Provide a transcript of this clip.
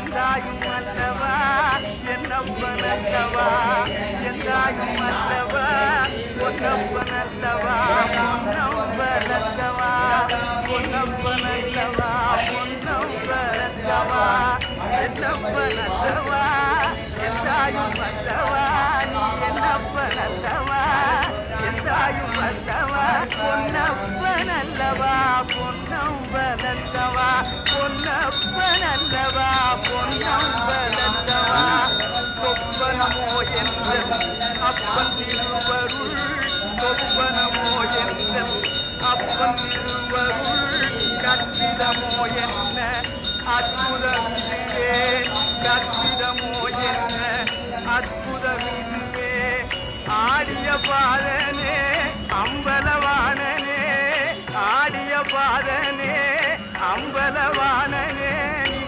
என்றாயும் அல்லவா என்னப்பனல்லவா என்றாயும் அல்லவா பொன்னப்பனல்லவா பொன்னம்பலல்லவா பொன்னப்பனல்லவா பொன்னம்பலல்லவா என்னப்பனல்லவா என்றாயும் அல்லவா நீ என்னப்பனல்லவா என்றாயும் அல்லவா பொன்னப்பனல்லவா பொன்னம்பலல்லவா பொன்னப்பனல்லவா அம்பலத்தவா கொப்பனமோ என்ற அப்பன் திருவருள் கொப்பனமோ என்ற அப்பன் திருவருள் கற்பிதமோ என்ன அற்புதம் இதுவே கற்பிதமோ என்ன அற்புதம் இதுவே ஆடிய பாலனே அம்பலவாணனே ஆடிய பாலனே அம்பலவாணனே